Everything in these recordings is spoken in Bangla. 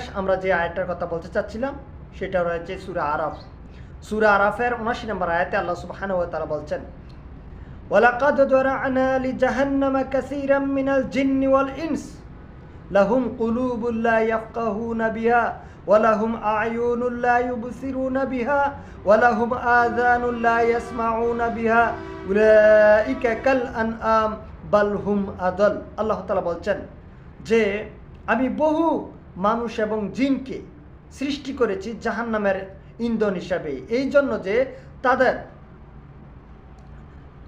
সর্বশেষ আমরা যে আয়াতটার কথা বলতে চাচ্ছিলাম, সেটা রয়েছে সুরা আরাফ। সুরা আরাফের উনাশি নম্বর আয়াতে আল্লাহ সুবহানাহু ওয়া তাআলা বলছেন, ওয়ালাকাদ দরা'না লিজাহান্নাম কাসীরাম মিনাল জিন্নি ওয়াল ইনস, লাহুম কুলুবুল লা ইয়াফকাহুনা বিহা ওয়ালাহুম আ'য়ুনুল লা ইউবসিরুনা বিহা ওয়ালাহুম আযানুল লা ইয়াসমাউনা বিহা, উলাইকা কাল আনআম আদল। আল্লাহ তাআলা বলছেন, যে আমি বহু মানুষ এবং জিনকে সৃষ্টি করেছি জাহান্নামের ইন্ধন হিসাবে। এই জন্য যে তাদের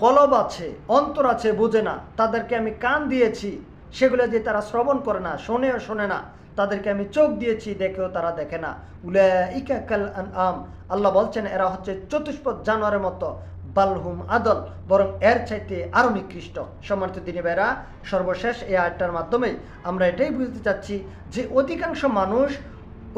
কলব আছে, অন্তর আছে বোঝে না। তাদেরকে আমি কান দিয়েছি, সেগুলো যে তারা শ্রবণ করে না, শোনেও শোনে না। তাদেরকে আমি চোখ দিয়েছি, দেখেও তারা দেখে না। উলা ইকা আম আল্লাহ বলছেন, এরা হচ্ছে চতুষ্পদ জানোয়ারের মতো। বালহুম আদল, বরং এর চাইতে আরও নিকৃষ্ট। সম্মানিত দিনী বেরা সর্বশেষ এই আয়টার মাধ্যমে আমরা এটাই বুঝতে চাচ্ছি যে অধিকাংশ মানুষ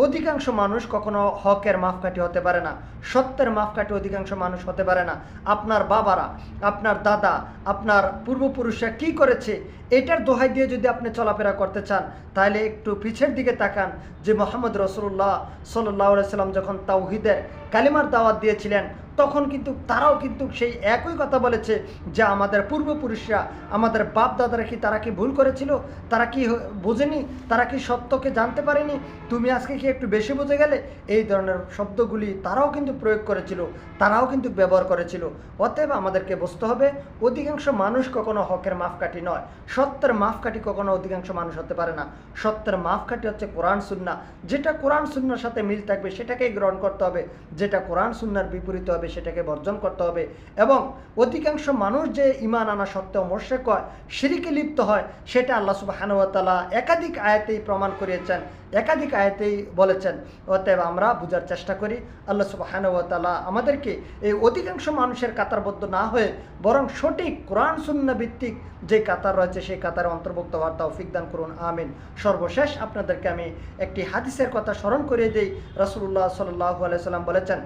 অধিকাংশ মানুষ কখনো হকের মাপকাঠি হতে পারে না। সত্যের মাপকাঠি অধিকাংশ মানুষ হতে পারে না। আপনার বাবারা, আপনার দাদা, আপনার পূর্বপুরুষরা কি করেছে, এটার দোহাই দিয়ে যদি আপনি চলাফেরা করতে চান, তাহলে একটু পিছের দিকে তাকান যে মোহাম্মদ রসুল্লাহ সাল্লাহ সাল্লাম যখন তাওহিদের কালিমার দাওয়াত দিয়েছিলেন তখন কিন্তু তারাও কিন্তু সেই একই কথা বলেছে যে আমাদের পূর্বপুরুষরা, আমাদের বাপ দাদারা কি তারা কি ভুল করেছিল? তারা কি বোঝেনি? তারা কি সত্যকে জানতে পারেনি? তুমি আজকে কি একটু বেশি বুঝে গেলে? এই ধরনের শব্দগুলি তারাও কিন্তু প্রয়োগ করেছিল, তারাও কিন্তু ব্যবহার করেছিল। অতএব আমাদেরকে বুঝতে হবে, অধিকাংশ মানুষ কখনো হকের মাপকাঠি নয়। সত্যের মাপকাঠি কখনো অধিকাংশ মানুষ হতে পারে না। সত্যের মাপকাঠি হচ্ছে কোরআন সুন্না যেটা কোরআন, সুন্নার সাথে মিল থাকবে, সেটাকেই গ্রহণ করতে হবে। যেটা কোরআন, সুন্নার বিপরীত হবে সেটাকে বর্জন করতে হবে। এবং অধিকাংশ মানুষ যে ইমান আনা সত্ত্বেও মোর্শেক হয় সিঁড়িকে লিপ্ত হয়, সেটা আল্লাহ সুবাহানুয়াতালা একাধিক আয়াতেই প্রমাণ করিয়েছেন, একাধিক আয়াতেই বলেছেন। অতএব আমরা বোঝার চেষ্টা করি, আল্লাহ সুবাহানুয়াতালা আমাদেরকে এই অধিকাংশ মানুষের কাতারবদ্ধ না হয়ে বরং সঠিক কোরআন শূন্য ভিত্তিক যে কাতার রয়েছে, সেই কাতারে অন্তর্ভুক্ত হওয়ার তৌফিক দান করুন, আমিন। সর্বশেষ আপনাদেরকে আমি একটি হাদিসের কথা স্মরণ করিয়ে দিই। রাসূলুল্লাহ সাল্লাহ আলাইসাল্লাম বলেছেন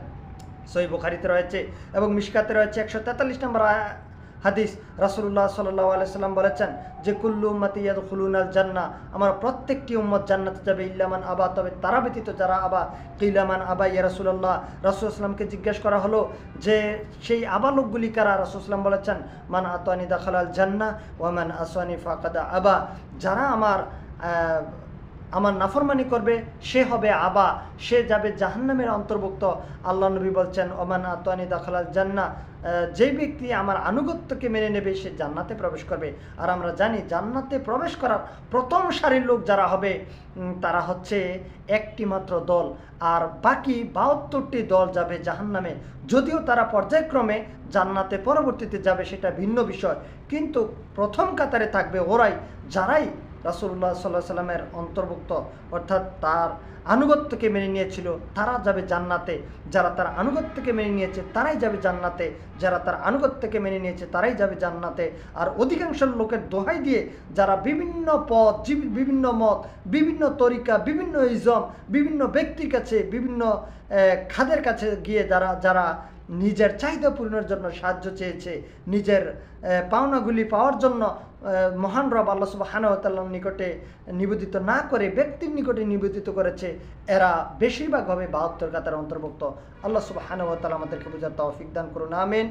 সই বুখারিতে রয়েছে এবং মিশকাতে রয়েছে একশো তেতাল্লিশ নম্বর হাদিস। রাসূলুল্লাহ সাল্লাহ আলাইসাল্লাম বলেছেন যে, কুল্লু উম্মতি ইয়াদখুলুন আল জান্না আমার প্রত্যেকটি উম্মত জান্নাতে যাবে ইল্লামান আবা। তবে তারা ব্যতীত যারা আবা কিলামান আবা ইয়া রাসূলুল্লাহ, রাসূল আসলামকে জিজ্ঞেস করা হলো যে, সেই আবা লোকগুলি কারা? রাসূল আসলাম বলেছেন, মান আতানি দাখালাল জান্নাহ ওয়া মান আসওয়ানি ফাকাদা আবা। যারা আমার আমার নাফরমানি করবে, সে হবে আবা, সে যাবে জাহান্নামের অন্তর্ভুক্ত। আল্লাহ নবী বলছেন, ওমান আতোয়ানি দাখালাল জান্না যে ব্যক্তি আমার আনুগত্যকে মেনে নেবে, সে জান্নাতে প্রবেশ করবে। আর আমরা জানি, জান্নাতে প্রবেশ করার প্রথম সারির লোক যারা হবে তারা হচ্ছে একটি মাত্র দল। আর বাকি বাহাত্তরটি দল যাবে জাহান্নামে। যদিও তারা পর্যায়ক্রমে জান্নাতে পরবর্তীতে যাবে, সেটা ভিন্ন বিষয়। কিন্তু প্রথম কাতারে থাকবে ওরাই, যারাই রাসুল্লাহ সাল্লাহ সাল্লামের অন্তর্ভুক্ত। অর্থাৎ তার আনুগত্যকে মেনে নিয়েছিল, তারা যাবে জান্নাতে। যারা তার আনুগত্যকে মেনে নিয়েছে, তারাই যাবে জান্নাতে। যারা তার আনুগত্যকে মেনে নিয়েছে, তারাই যাবে জান্নাতে। আর অধিকাংশ লোকের দোহাই দিয়ে যারা বিভিন্ন পথ বিভিন্ন মত, বিভিন্ন তরিকা, বিভিন্ন ইজম, বিভিন্ন ব্যক্তির কাছে, বিভিন্ন খাদের কাছে গিয়ে যারা যারা নিজের চাহিদা পূরণের জন্য সাহায্য চেয়েছে। নিজের পাওনাগুলি পাওয়ার জন্য মহান রব আল্লাহ সুবাহানুতাল্লার নিকটে নিবেদিত না করে, ব্যক্তির নিকটে নিবেদিত করেছে। এরা বেশিরভাগ হবে বাহাত্তর কাতার অন্তর্ভুক্ত। আল্লাহ সুবাহানুতাল আমাদেরকে বোঝার তৌফিক দান করুন। আমিন।